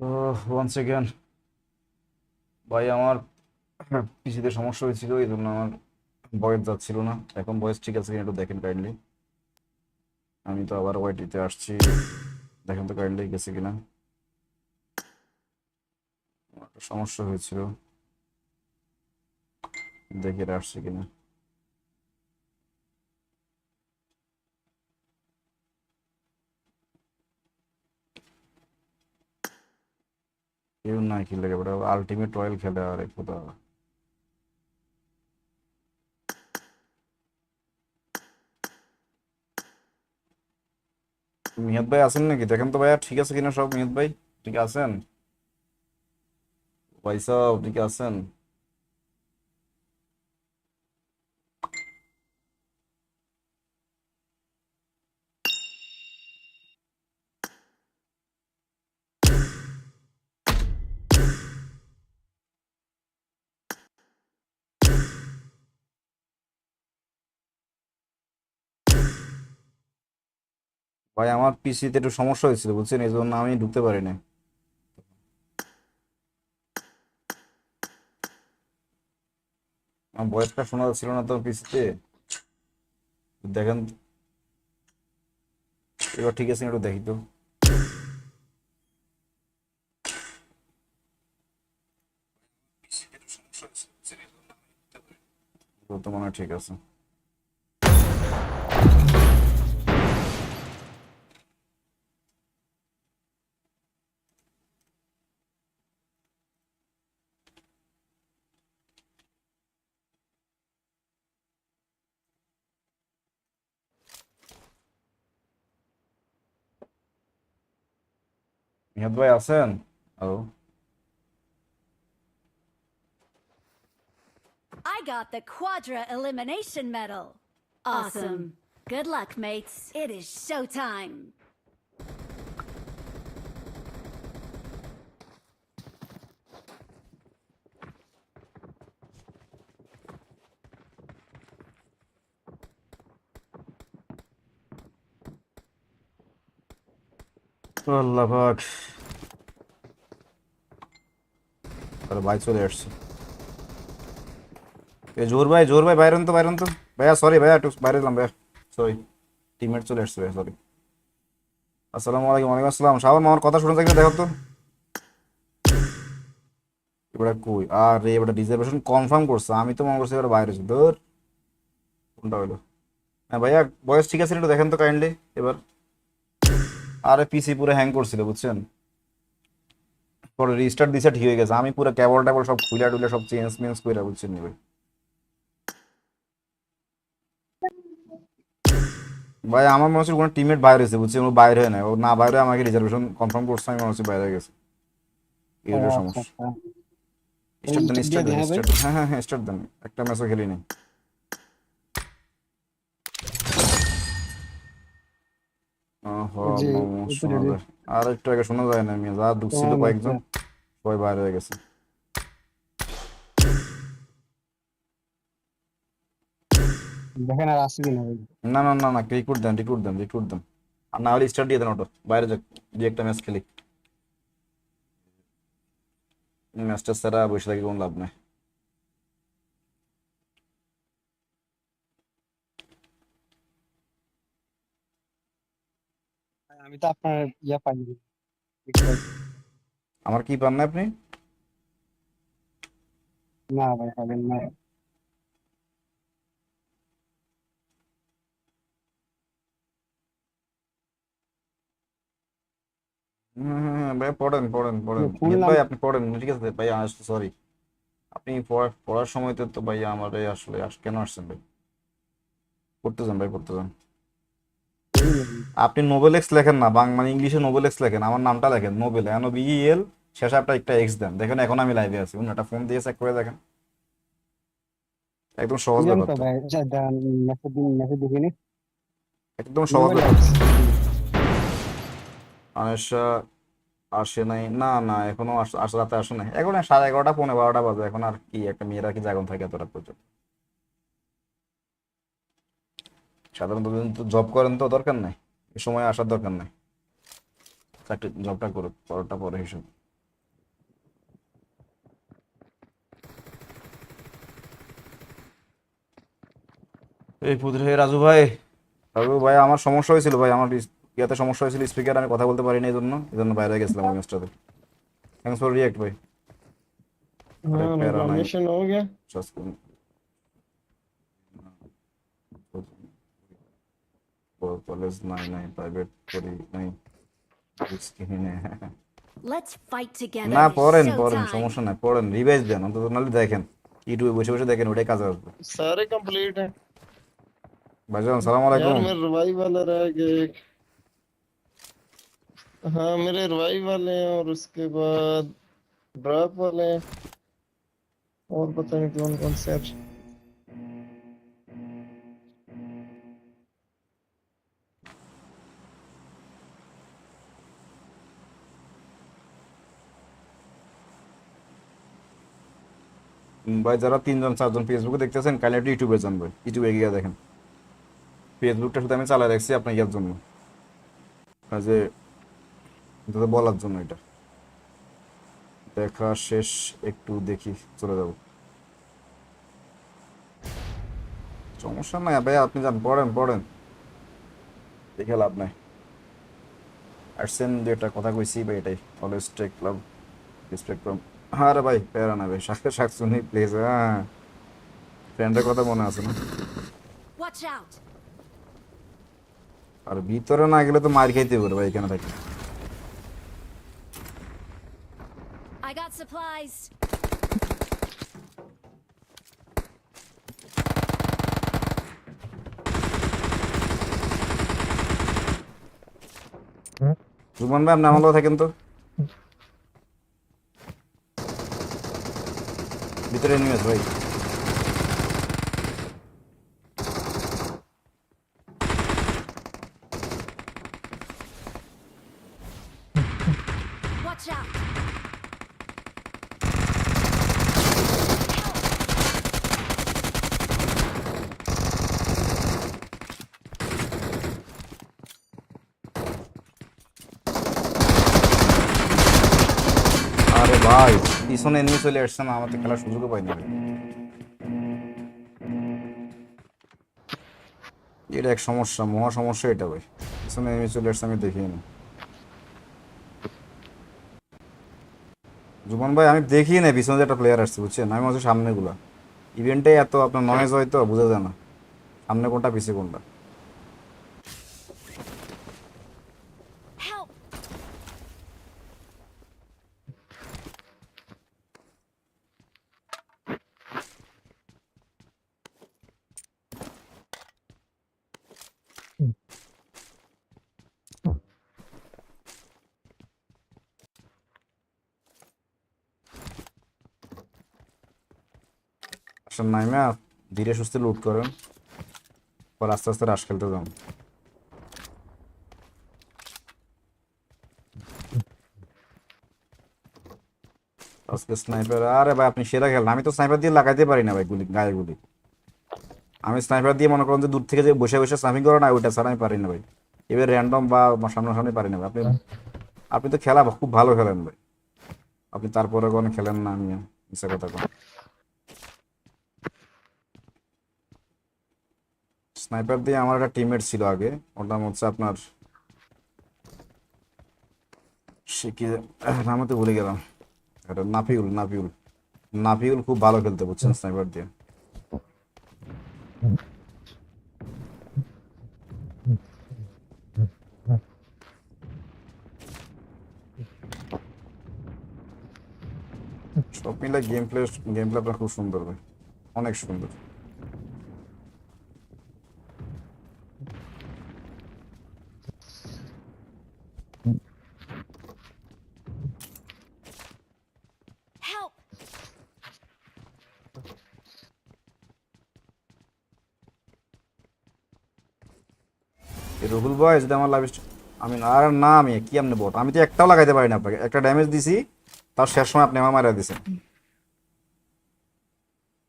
তো one second ভাই, আমার পিসিতে সমস্যা হয়েছিল, এই জন্য আমার ভয়েস যাচ্ছিল না। এখন ভয়েস ঠিক আছে একটু দেখেন কাইন্ডলি আমি তো আবার ওয়াইটিতে আসছি। দেখেন তো কাইন্ডলি গেছে কিনা। সমস্যা হয়েছিল। দেখি আসছে কিনা। কেউ নাই খেলে আলটিমেট রয়্যাল খেলে আর কোথা মিয়াদ ভাই আছেন নাকি? দেখেন তো ভাইয়া, ঠিক আছে কিনা সব? মিয়াদ ভাই, ঠিক আছেন? ভাই সব ঠিক আছেন? ভাই, আমার পিসিতে একটু সমস্যা হয়েছিল, বুঝছেন? এই জন্য আমি ঢুকতে পারি না আমার ভয়েসটা শোনা যাচ্ছিল না তো পিসিতে দেখেন। এবার ঠিক আছে, একটু দেখি তো। তো মনে ঠিক আছে। নিহাত ভাই আছেন hello I got the Quadra Elimination Medal. Awesome. Good luck, mates. It is showtime. আল্লাহ পাক। আরে ভাই, চলে আসছে। এ, জোর ভাই জোর ভাই বাইরেন তো বাইরেন তো। ভাইয়া সরি ভাইয়া, একটু বাইরে এলাম, ভাইয়া। সরি টিমমেট চলে আসছে, ভাইয়া সরি আসসালামু আলাইকুম, ওয়ালাইকুম আসসালাম। শাবান আমার কথা শুনে থাকলে দেখো তো। এবারে কই? আর রে এবারে রিজার্ভেশন কনফার্ম করছে। আমি তো মনে করছি এবারে বাইরে ধর, কোনটা হইল? হ্যাঁ ভাইয়া, বয়স ঠিক আছে, একটু দেখেন তো কাইন্ডলি এবার। আরে পিসি পুরো হ্যাং করছিল বুঝছেন? পরে রিস্টার্ট দিছে ঠিক হয়ে গেছে। আমি পুরো কেবল টেবল সব খুলে টুলে সব চেঞ্জ মেঞ্জ করে বুঝছেন ভাই? ভাই আমার মনে হচ্ছে কোনো টিমমেট বাইরে হয়েছে বুঝছেন? ও বাইরে হয় না ও না বাইরে আমাকে রিজার্ভেশন কনফার্ম করছে আমি মনে হচ্ছে বাইরে গেছে। এই হলো সমস্যা। স্টার্ট দেন স্টার্ট দেন হ্যাঁ হ্যাঁ হ্যাঁ স্টার্ট দেন। একটা ম্যাচও খেলি নি ওহো, জি, মোমো একটু শোনা ready। যায়। আর একটু আগে শোনা যায় না মিয়া যা ঢুকছিল তোমার কয়েকজন সবাই বাইরে হয়ে গেছে। দেখেন আর আসবে না না না না না রিক্রুট দেন রিক্রুট দেন রিক্রুট দেন। আর না হলে স্টার্ট দিয়ে দেন ওটা। বাইরে যাক দিয়ে একটা ম্যাচ খেলি। ম্যাচটা ছাড়া বসে থাকি কোনো লাভ নাই। আমি তো আপনার ইয়া পাইনি। আমার কি পান না আপনি? না ভাই পাবেন না। ভাই পড়েন পড়েন পড়েন। ভাই আপনি পড়েন ঠিক আছে ভাই সরি আপনি পড়া- পড়ার সময়তে তো ভাই আমার আসলে আস- কেন আসছেন ভাই? পড়তে যান ভাই পড়তে যান। আপনি নোবেল এক্স লেখেন না বাং মানে ইংলিশে নোবেলেক্স লেখেন আমার নামটা লেখেন নোবেল এন বি এল শেষে আপনার একটা এক্স দেন। দেখেন এখন আমি লাইভে আছি উনি একটা ফোন দিয়ে চেক করে দেখেন। একদম সহজ ব্যাপার একদম সহজ ব্যাপার। আনেশা আসে নাই। না না এখনও আস- রাতে আসে নাই। এখন সাড়ে এগারোটা পৌনে বারোটা বাজে এখন আর কি একটা মেয়েরা কি জাগন থাকে এত রাত পর্যন্ত। সাধারণত জব করেন তো দরকার নাই এ সময় আসার দরকার নাই। চাকরি জবটা করুক পরটা পরে হিসেব। এই পুত্রে রাজু ভাই। রাজু ভাই আমার সমস্যা হয়েছিল ভাই আমার ইয়াতে সমস্যা হয়েছিল স্পিকার আমি কথা বলতে পারিনি এই জন্য এই জন্য বাইরে গেছিলাম ওই ম্যাচটাতে থ্যাংকস ফর রিয়াক্ট ভাই। হ্যাঁ हाँ হয়ে গেছে। गया Just con- কলেজ নাই নাই প্রাইভেট করি নাই কিনি নাই Let's fight together. না It's পড়েন পড়েন showtime. সমস্যা নাই পড়েন রিভাইজ দেন অন্তত নাহলে দেখেন ইউটিউবে বসে বসে দেখেন ওটাই কাজে আসবে सारे कंप्लीट हैं ভাইজান সালাম यार আলাইকুম मेरे रिवाइव वाले रह गए एक हाँ मेरे रिवाइव वाले हैं और उसके बाद ड्रॉप वाले हैं और पता नहीं कौन कौन से ভাই, যারা তিনজন, চারজন ফেসবুকে দেখতেছেন কাইন্ডলি একটু ইউটিউবে ভাই। ইউটিউবে গিয়ে দেখেন। ফেসবুকটা শুধু আমি চালাই রাখছি আপনার ইয়ার জন্য। যে যাতে বলার জন্য এটা। দেখা শেষ, একটু দেখি, চলে যাব। সমস্যা নাই ভাই, আপনি যান, পড়েন পড়েন। দেখে লাভ নাই। আসছেন যেটা কথা কইছি ভাই, এটাই। Always take love respect from আরে ভাই প্যারা না ভাই প্লিজ হ্যাঁ। ফ্রেন্ডের কথা মনে আছে না? আর ভিতরে না গেলে তো মার খাইতে পারে ভাই এখানে থাকি। I got supplies. জুমান ভাই আপনি আমার থাকেন তো। ভিতরে নিয়ে ভাই Watch আরে ভাই চলে আসছে না, আমাদের খেলার সুযোগও পাইনি এটা এক সমস্যা, মহা সমস্যা এটা ভাই। পিছনে এমনি চলে আসছে, আমি দেখিনি। না জুবন ভাই, আমি দেখি না পিছনে একটা প্লেয়ার আসছে, বুঝছেন? আমি হচ্ছে সামনে গুলা ইভেন্টে এত আপনার নয়েজ হয় তো, বোঝা যায় না। সামনে কোনটা পিছিয়ে কোনটা? আসেন নাইমে ধীরে সুস্থে লুট করেন। পর আস্তে আস্তে রাশ খেলতে যান। আজকে স্নাইপার আরে ভাই আপনি সেরা খেলেন। আমি তো স্নাইপার দিয়ে লাগাইতে পারি না ভাই গুলি, গায়ে গুলি। আমি স্নাইপার দিয়ে মনে করেন যে দূর থেকে যে বসে বসে স্নাইপিং করে না, ওইটা ছাড়া আমি পারি না ভাই। এবার র্যান্ডম বা সামনাসামনি পারি না ভাই। আপনি আপনি তো খেলা খুব ভালো খেলেন ভাই। আপনি তারপরে কোনো খেলেন না, আমি মিশা কথা কোন স্নাইপার দিয়ে আমার একটা টিমমেট ছিল আগে। ওর নাম হচ্ছে আপনার, সে কি নাম তো ভুলে গেলাম। এটা নাফিউল নাফিউল। নাফিউল খুব ভালো খেলতে বুঝছেন স্নাইপার দিয়ে। সব মিলে গেম প্লে গেম প্লে আপনার খুব সুন্দর ভাই। অনেক সুন্দর Help. ভাই যদি আমার লাভ আমি না- আর না আমি কি আপনি বট আমি তো একটাও লাগাইতে পারি না আপনাকে। একটা ড্যামেজ দিছি তার শেষ সময় আপনি আমার মারা দিছেন।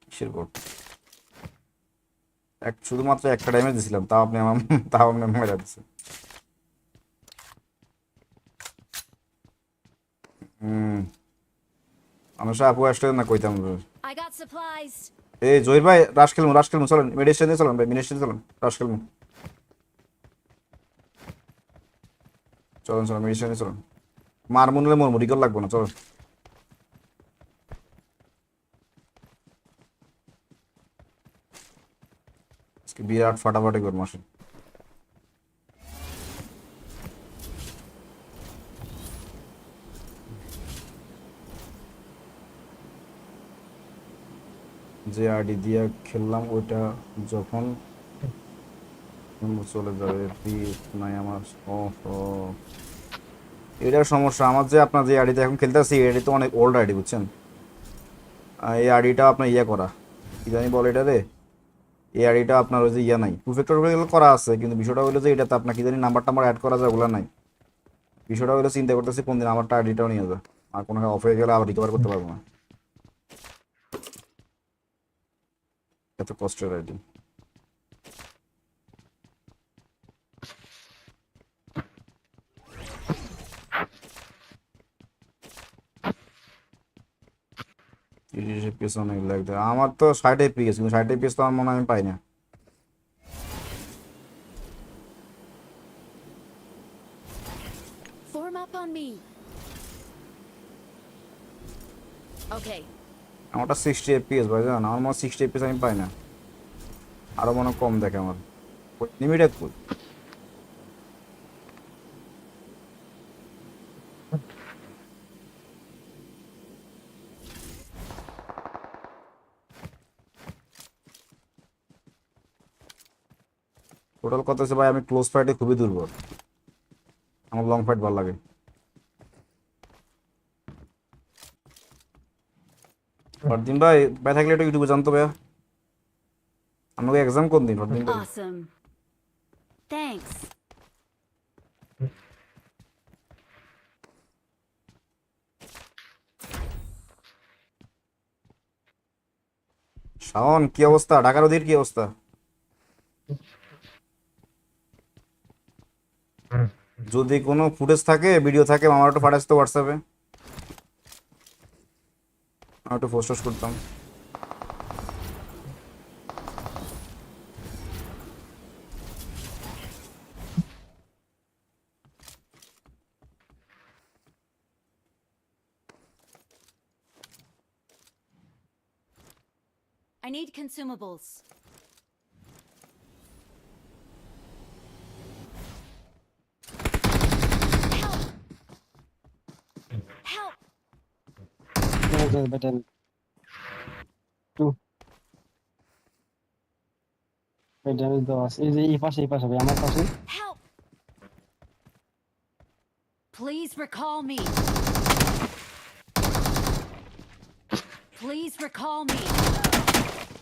কিসের বট এক শুধুমাত্র একটা ড্যামেজ দিছিলাম তাও আপনি আমার তাও আপনি মারা দিছেন। হুম আমি আসলে না কইতাম. এই জহির ভাই রাশ খেলব রাশ খেলব চলেন মেডিসিন চলেন ভাই মেডিসিন চলেন রাশ খেলব চলেন চলেন মেডিসিন চলেন। মার মনে মোর মুড়িকল লাগবে না, চলেন। বিরাট ফাটাফাটি করব, আসেন। যে আইডি দিয়ে খেললাম, ওইটা যখন চলে যাবে নাই আমার ও। এটার সমস্যা, আমার যে আপনার যে আইডিতে এখন খেলতেছি, এই আইডি তো অনেক ওল্ড আইডি, বুঝছেন? এই আইডিটা আপনার ইয়ে করা। কি জানি বলে এটা রে এই আইডিটা আপনার ওই যে ইয়ে নাই। টু ফ্যাক্টর করা আছে, কিন্তু বিষয়টা হলো যে এটাতে আপনার কি জানি নাম্বার টাম্বার অ্যাড করা যায়, ওগুলো নাই। বিষয়টা হলো চিন্তা করতেছি কোন দিন আমারটা আইডিটাও নিয়ে যায় আর কোনো অফ হয়ে গেলে আবার রিকভার করতে পারব না। এত কষ্টের আইডি। তিরিশ পিস অনেক লাগবে আমার তো ষাট পিস কিন্তু ষাট পিস তো আমার মনে হয় আমি পাই না. আমারটা সিক্সটি এফপিএস ভাই জান? আমার মনে সিক্সটি এফপিএস আমি পাই না। আরও মনে কম দেখে আমার। লিমিটেড কই? টোটাল কত আছে ভাই আমি ক্লোজ ফাইটে খুবই দুর্বল। আমার লং ফাইট ভালো লাগে। ফরদিন ভাই ভাই থাকলে একটু ইউটিউবে জানতো ভাইয়া। আমাকে এক্সাম কোন দিন ফরদিন? ভাই. Thanks. শাওন কি অবস্থা? ঢাকার ওদের কি অবস্থা? যদি কোনো ফুটেজ থাকে ভিডিও থাকে, আমার একটু পাঠাস তো হোয়াটসঅ্যাপে আমি একটু পোস্ট করতাম I need consumables. Help! Help! বেটেন টু বেটেন দশ এই যে এই পাশে এই পাশে ভাই আমার পাশে Help! Please recall me. Please recall me.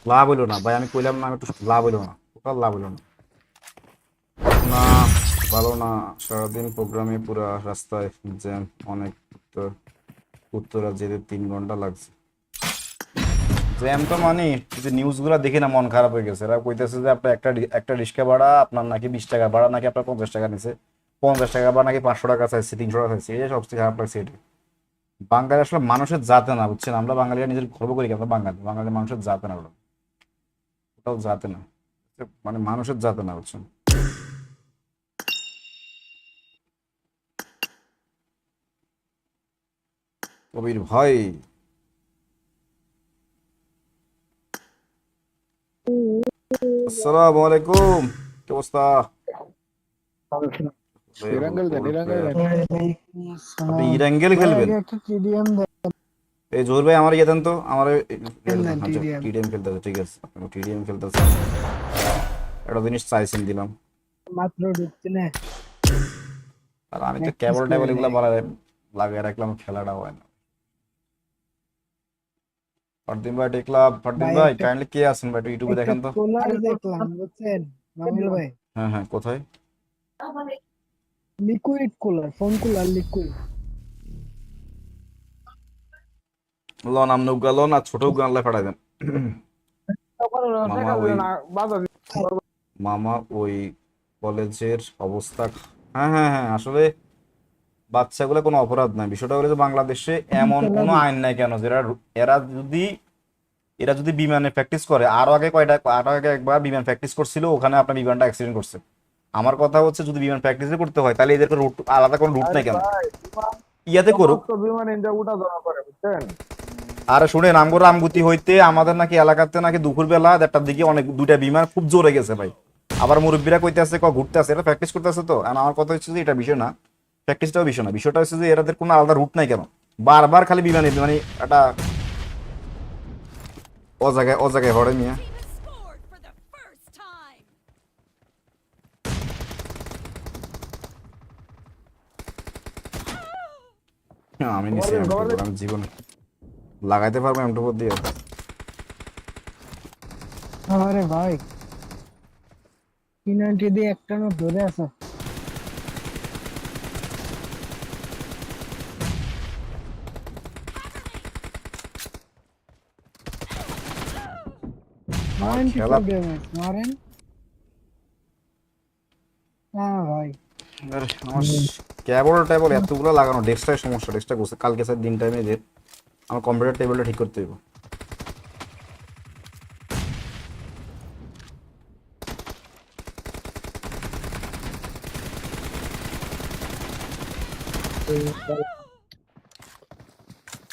লাভ হইল না ভাই আমি কইলাম না আমি একটু লাভ হইল না টোটাল লাভ হইল না না ভালো না সারাদিন প্রোগ্রামে পুরো রাস্তায় জ্যাম অনেক উত্তর উত্তরা যেতে তিন ঘণ্টা লাগছে। জ্যাম তো মানে যে নিউজগুলো দেখে না মন খারাপ হয়ে গেছে। এরা কইতেছে যে আপনার একটা একটা রিক্সা ভাড়া, আপনার নাকি বিশ টাকা, ভাড়া নাকি আপনার পঞ্চাশ টাকা নিছে। পঞ্চাশ টাকা বা নাকি পাঁচশো টাকা চাইছে, তিনশো টাকা চাইছে, এই সবচেয়ে খারাপ লাগছে এটা। বাঙালি আসলে মানুষের জাতে না, বুঝছেন? আমরা বাঙালিরা নিজের গর্ব করি আমরা বাঙালি। বাঙালি মানুষের জাতে না ওরা। ওটাও জাতে না। মানে মানুষের জাতে না, বুঝছেন? কবির ভাই আসসালামু আলাইকুম। কি অবস্থা? ইরাঙ্গেল দেন, ইরাঙ্গেল দেন। আপনি ইরাঙ্গেল খেলবেন? এই জোর ভাই আমার তো আমার টিডিএম খেলতে হবে ঠিক আছে। টিডিএম খেলতে আছে একটা জিনিস চাইছেন দিলাম। মাত্র ঢুকছে না। আর আমি তো কেবল টেবল এগুলো বলা লাগিয়ে রাখলাম খেলাটা হয় না। ফরদিন ভাই দেখলাম ফরদিন ভাই, কাইন্ডলি কে আছেন ভাই? একটু ইউটিউবে দেখেন তো। কোলার দেখলাম বুঝছেন? মামিল ভাই। হ্যাঁ হ্যাঁ কোথায়? Liquid cooler phone cooler liquid loan আমনে উগা লন আর ছোট উগা আল্লাহ ফাটাই দেন। মামা ওই মামা ওই কলেজের অবস্থা হ্যাঁ হ্যাঁ হ্যাঁ আসলে বাচ্চাগুলো কোনো অপরাধ নাই বিষয়টা হলো যে বাংলাদেশে এমন কোনো আইন নাই কেন? যেটা এরা যদি এরা যদি বিমানে প্র্যাকটিস করে আরও আগে কয়টা আরও আগে একবার বিমান প্র্যাকটিস করছিল ওখানে আপনার বিমানটা অ্যাক্সিডেন্ট করছে। আমার কথা হচ্ছে যদি বিমান প্র্যাকটিস করতে হয় তাহলে এদের রুট আলাদা কোনো রুট নাই কেন? ইয়াতে করুক। আর শুনেন আমগো রামগুতি হইতে আমাদের নাকি এলাকাতে নাকি দুপুর বেলা দেড়টার দিকে অনেক দুইটা বিমান খুব জোরে গেছে ভাই। আবার মুরব্বীরা কইতে আছে ক ঘুরতে আছে এটা প্র্যাকটিস করতে আছে তো। আর আমার কথা হচ্ছে যে এটা বিষয় না। প্র্যাকটিসটাও বিষয় না। বিষয়টা হচ্ছে যে এরাদের কোনো আলাদা রুট নাই কেন? বারবার খালি বিমানে মানে একটা ও জায়গায় ও জায়গায় হরে মিয়া আমি নিছি M24, আমি জীবনে লাগাইতে পারব এমটু দিয়ে। আরে ভাই টি নাইনটি দিয়ে একটা ধরে আছে। খেলা- মারেন হ্যাঁ ভাই। আরে, আমার টেবল এতগুলো লাগানো ডেস্কটাই সমস্যা ডেস্কটা গোছে কালকে স্যার দিন টাইমে যে আমার কম্পিউটার টেবিলটা ঠিক করতে হইব।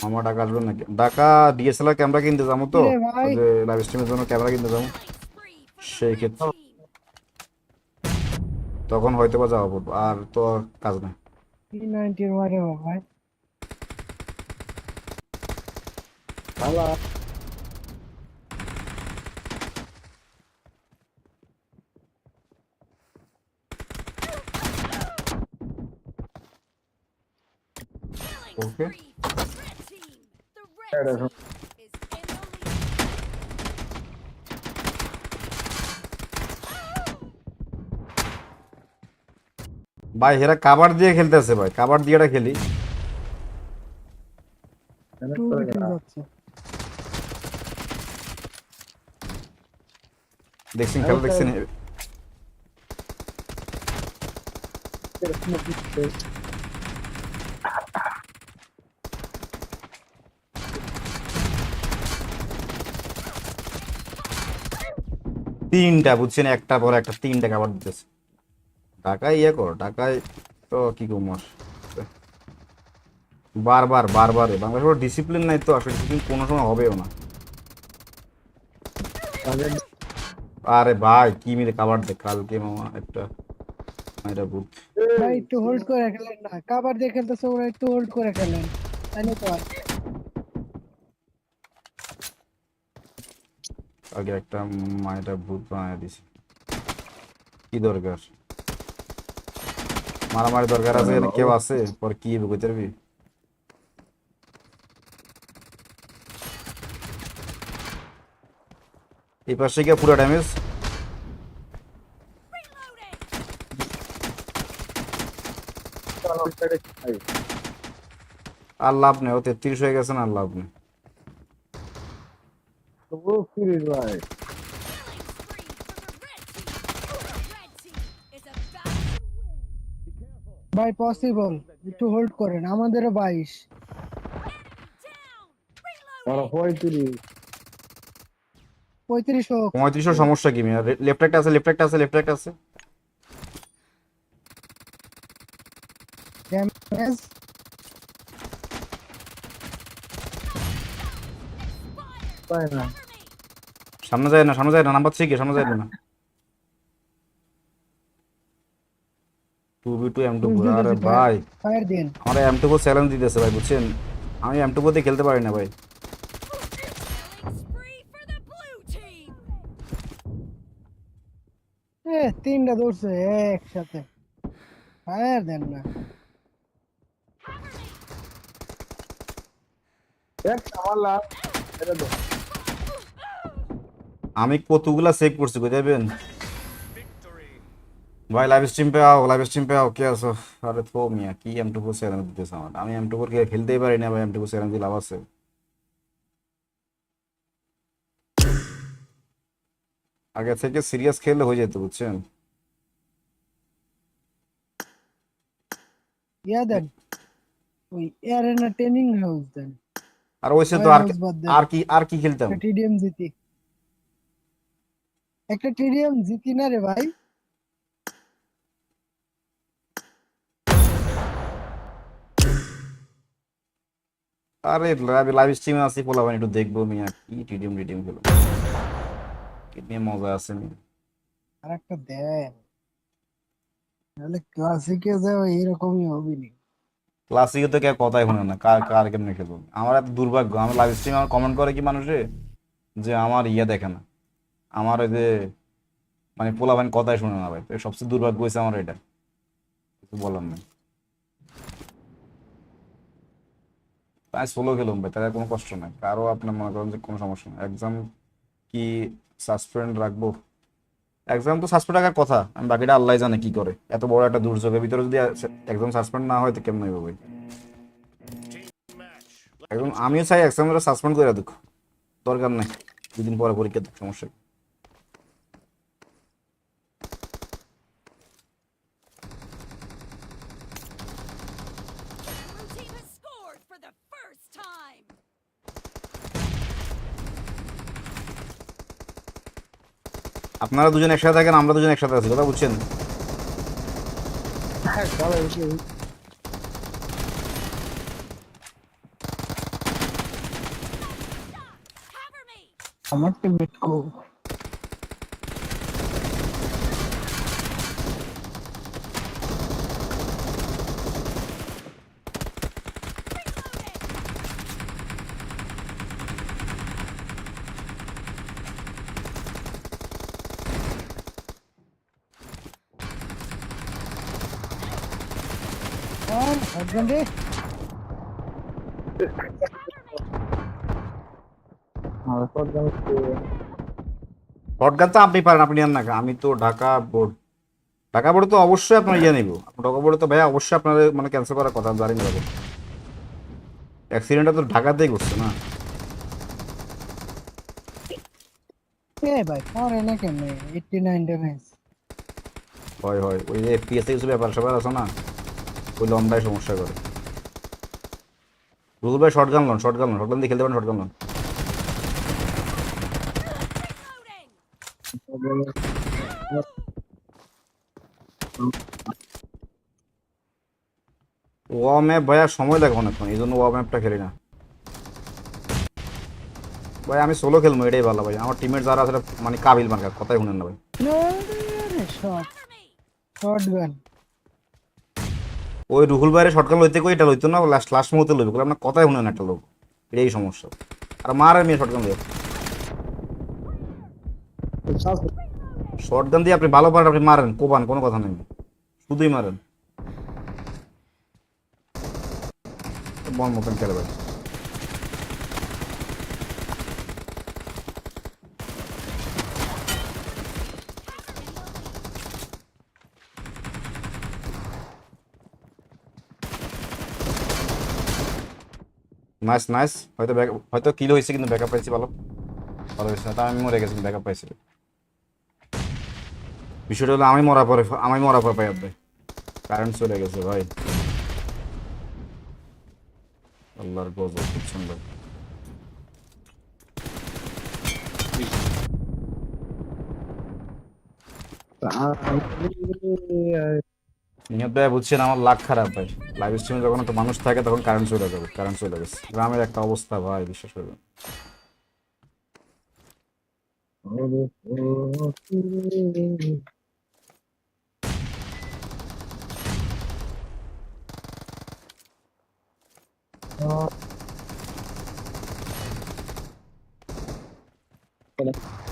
আমার টাকা আসবে নাকি? টাকা ডিএসএলআর ক্যামেরা কিনতে যাব তো? যে লাইভ স্ট্রিমের জন্য ক্যামেরা কিনতে যাব। সেই ক্ষেত্রে তখন হয়তো বা যাওয়া পড়ব। আর তো কাজ নেই। টি There it is. ভাই এরা কাবার দিয়ে খেলতেছে ভাই কাবার দিয়ে এটা খেলি দেখছেন খেলা দেখছেন? তিনটা, বুঝছেন? একটা পর একটা তিনটা কাবার দিতেছে। টাকায় ইয়ে কর, টাকায় তো কি কুমার বারবার বারবারে বাংলাদেশ ডিসিপ্লিন নাই তো, আসলে ডিসিপ্লিন কোনো সময় হবেও না। আরে ভাই, কি মিলে কাবার দে কালকে মামা, একটা এটা বুট ভাই, একটু হোল্ড করে খেলেন না। কাবার দিয়ে খেলতেছে ওরা, একটু হোল্ড করে খেলেন। তাই না তো? আগে একটা মায়েরা ভূত বানায় দিছি। কি দরকার? মারামারি দরকার আছে কেউ আছে? পর কি বুঝতে পারবি? এই পাশে গিয়ে পুরো ড্যামেজ আর লাভ নেই ও তেত্রিশ হয়ে গেছে না আর লাভ নেই। To win. ভাই পসিবল একটু হোল্ড করেন আমাদেরও বাইশ. পঁয়ত্রিশ। পঁয়ত্রিশ হোক। পঁয়ত্রিশশো সমস্যা কি মিয়া? লেফট একটা আছে লেফট একটা আছে লেফট একটা আছে। ড্যামেজ তাই না। সামনে যায় না সামনে যায় না নাম্বার থ্রি কে সামনে যায় না। Two B two M two আরে ভাই। আমার এম টু চ্যালেঞ্জ দিতেছে ভাই বুঝছেন? আমি এম টু দিয়ে খেলতে পারি না ভাই। তিনটা দৌড়ছে একসাথে। ফায়ার দেন না। দেখ আমার লাভ এটা আমি কতগুলা সেভ করছি কই দেবেন ভাই লাইভ স্ট্রিম পে আও লাইভ স্ট্রিম পে আও কে আছো? আরে তো মিয়া কি এম টু চ্যালেঞ্জ দিতেছে আমার আমি এম টু কে খেলতেই পারি না ভাই এম টু চ্যালেঞ্জ লাভ আছে। আগে থেকে সিরিয়াস খেললে হয়ে যেত বুঝছেন? Yeah then. ওই এয়ারেনা ট্রেনিং হাউস দেন। আর ওইসে তো। আর কি আর কি খেলতাম? টিডিএম জিতি। একটা টিডিএম জিতি না রে ভাই? আরে লাইভ লাইভ স্ট্রিমে আছি পোলাবেন একটু দেখব মিয়া কি টিডিএম টিডিএম খেলো কি মজা আছে মিয়া আর একটা দেন। তাহলে ক্লাসিকে যাও এরকমই হবে নি। ক্লাসিকে তো কেউ কথাই শুনে না কার কার কেমনে খেলব? আমার এত দুর্ভাগ্য আমার লাইভ স্ট্রিমে আমার কমেন্ট করে কি মানুষে? যে আমার ইয়া দেখে না। আমার ওই যে মানে পোলাবেন কথাই শুনে না ভাই। সবচেয়ে দুর্ভাগ্য হয়েছে আমার এটা। কিছু বলার নেই। তাই সোলো খেলুম ভাই তাহলে কোনো কষ্ট নাই। কারও আপনার মনে করেন যে কোনো সমস্যা নেই। এক্সাম কি সাসপেন্ড রাখব? এক্সাম তো সাসপেন্ড রাখার কথা। আমি বাকিটা আল্লাহ জানে কি করে। এত বড় একটা দুর্যোগের ভিতরে যদি এক্সাম সাসপেন্ড না হয় তো কেমন হইব ভাই? একদম আমিও চাই এক্সামটা সাসপেন্ড করে দুঃখ দরকার নেই। দুদিন পরে পরীক্ষা সমস্যা আপনারা দুজন একসাথে থাকেন আমরা দুজন একসাথে আছি কথা বুঝছেন? আমার টিমমেট কো শর্টগান তো আপনি পারেন আপনি নেন না আমি তো ঢাকা বোর্ড। ঢাকা বোর্ডে তো অবশ্যই আপনার ইয়ে নিব। ঢাকা বোর্ডে তো ভাইয়া অবশ্যই আপনার মানে ক্যান্সেল করার কথা জানি না অ্যাক্সিডেন্টটা তো ঢাকাতেই করছে না। ভাই? পরে না কেমনে 89 ড্যামেজ হয় হয়। ওই যে এফপিএস কিছু ব্যাপার স্যাপার আছে না। ওই লম্বায় সমস্যা করে। রুল ভাই শর্ট গান লন শর্ট গান লন শর্ট গান দিয়ে খেলতে পারেন শর্ট গান লন ওয়া ম্যাপ ভাইয়া, সময় লাগে অনেকক্ষণ, এই জন্য ওয়া ম্যাপটা খেলি না। ভাই, আমি সোলো খেলব, এটাই ভালো, ভাই। আমার টিমের যারা আছে মানে কাবিল মার্কা, কথাই শুনেন না, ভাই। me. শটগান ওই রুহুল বাইরে শর্টকাল লইতে কই এটা লইতো না লাস্ট লাস্ট মুহূর্তে লইবে। আপনার কথাই শুনেন না একটা লোক এটাই সমস্যা। আর মারেন মেয়ে শর্টগান দিয়ে শর্টগান দিয়ে আপনি ভালো পারেন, আপনি মারেন কোবান কোনো কথা নেই। শুধুই মারেন। বন মতন খেলে নাইস নাইস হয়তো হয়তো কিল হয়েছে কিন্তু ব্যাকআপ পাইছি ভালো। ভালো হয়েছে তা আমি মরে গেছি ব্যাকআপ পাইছি বিষয়টা হলো আমি মরা পরে, আমি মরা পরে পাই আপনি কারেন্ট চলে গেছে ভাই। আল্লাহর গজব, খুব সুন্দর। নিহত ভাই বুঝছেন, আমার লাখ খারাপ ভাই। লাইভ স্ট্রিমে যখন একটা মানুষ থাকে, তখন কারেন্ট চলে যাবে কারেন্ট চলে গেছে। গ্রামের একটা অবস্থা ভাই, বিশ্বাস করবেন। Nice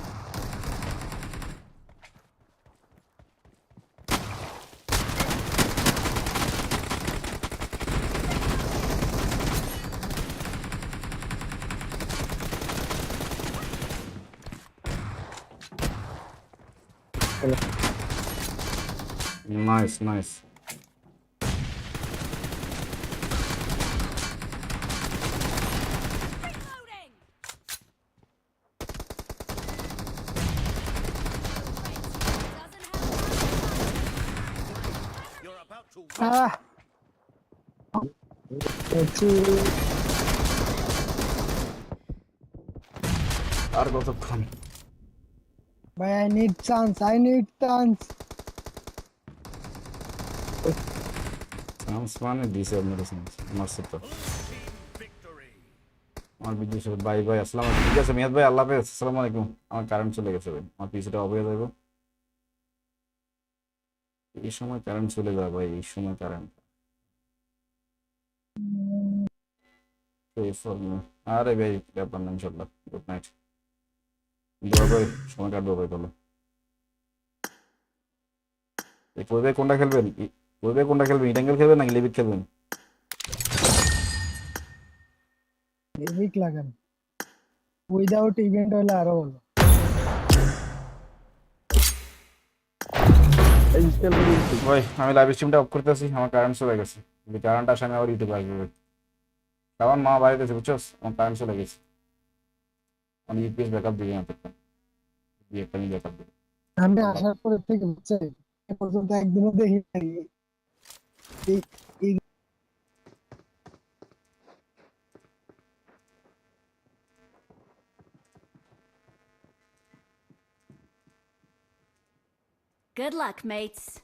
nice, nice. Ah. Argo, come. Man, I need chance. I need chance. Chance মানে দিছে আপনার তো আমার বিদ্যুৎ ভাই ভাই আসসালাম ঠিক আছে মিয়াদ ভাই আল্লাহ হাফেজ আসসালামু আলাইকুম আমার কারেন্ট চলে গেছে ভাই আমার পিসিটা অফ হয়ে যাবে এই সময় কারেন্ট চলে যাবে ভাই এই সময় কারেন্ট আরে ভাই ব্যাপার না ইনশাল্লাহ গুড নাইট ভাই সময় কাটবো ভাই এই ভাই কোনটা খেলবেন ভাই কোনটা খেলবেন ইটাঙ্গেল খেলবেন নাকি লিবিক খেলবেন উইক লাগান উইদাউট ইভেন্ট হলে আরও ভালো ভাই আমি লাইভ স্ট্রিমটা অফ করতেছি আমার কারেন্ট চলে গেছে যদি কারেন্ট আসে আমি আবার ইউটিউবে আসব আমার মা বাড়িতে আছে বুঝছস আমার কারেন্ট চলে গেছে আমি ইউপিএস ব্যাকআপ দিবি না তোকে দিয়ে একটা আমি ব্যাকআপ দিবি আমি আসার পরে থেকে হচ্ছে এ পর্যন্ত একদিনও দেখি নাই এই এই Good luck, mates.